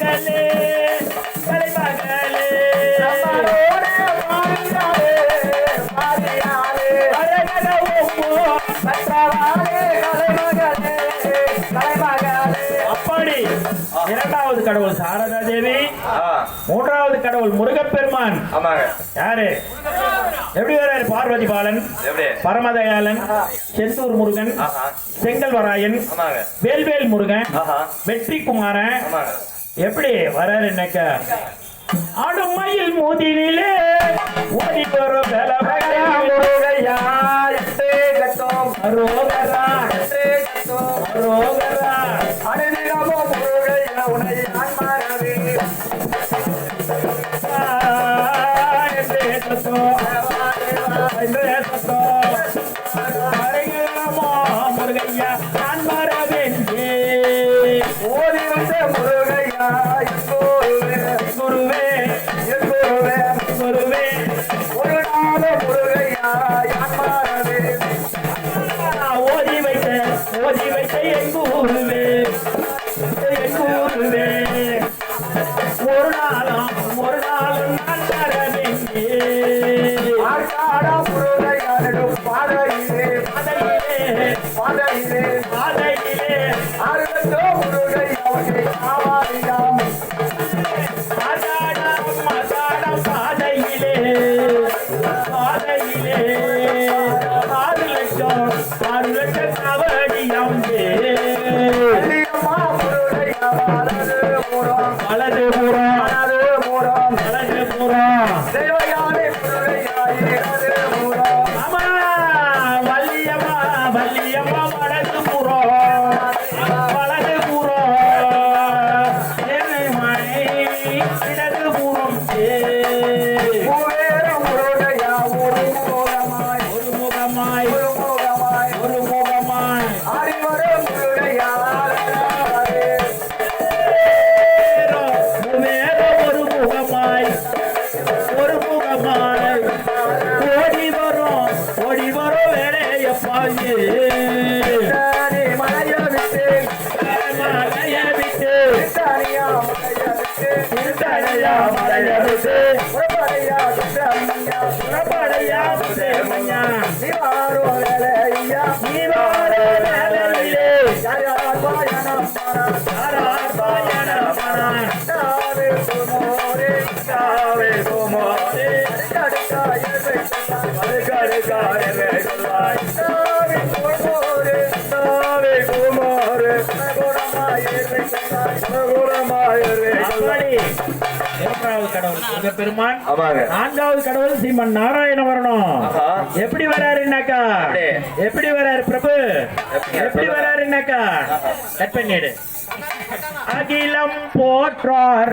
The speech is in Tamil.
மகளே இரண்டாவது கடவுள் சாரதா தேவி மூன்றாவது கடவுள் முருகப்பெருமான். யாரு? எப்படி வர்றாரு பார்வதி பாலன் செந்தூர் முருகன் செங்கல்வராயன் வேல்வேல் முருகன் வெற்றி குமாரன் எப்படி வராரு என்னக்க ஆடுமயில் மூதிலே ஓடி வரும் முருகையா அரோகரா. அரோகரா. அனுதினமோ முருகையா உன்னை நான் மறவே? எட்டே கட்டம் பாதையிலே பாதையிலே பாதையிலே பாதையிலே. ஆமாங்க நான்காவது கடவுள் சீமன் நாராயண வரணும். எப்படி வராருன்னாக்கா எப்படி? எப்படி வராரு பிரபு? எப்படி. வராருன்னாக்கா கட் பண்ணிடு அகிலம் போற்றார்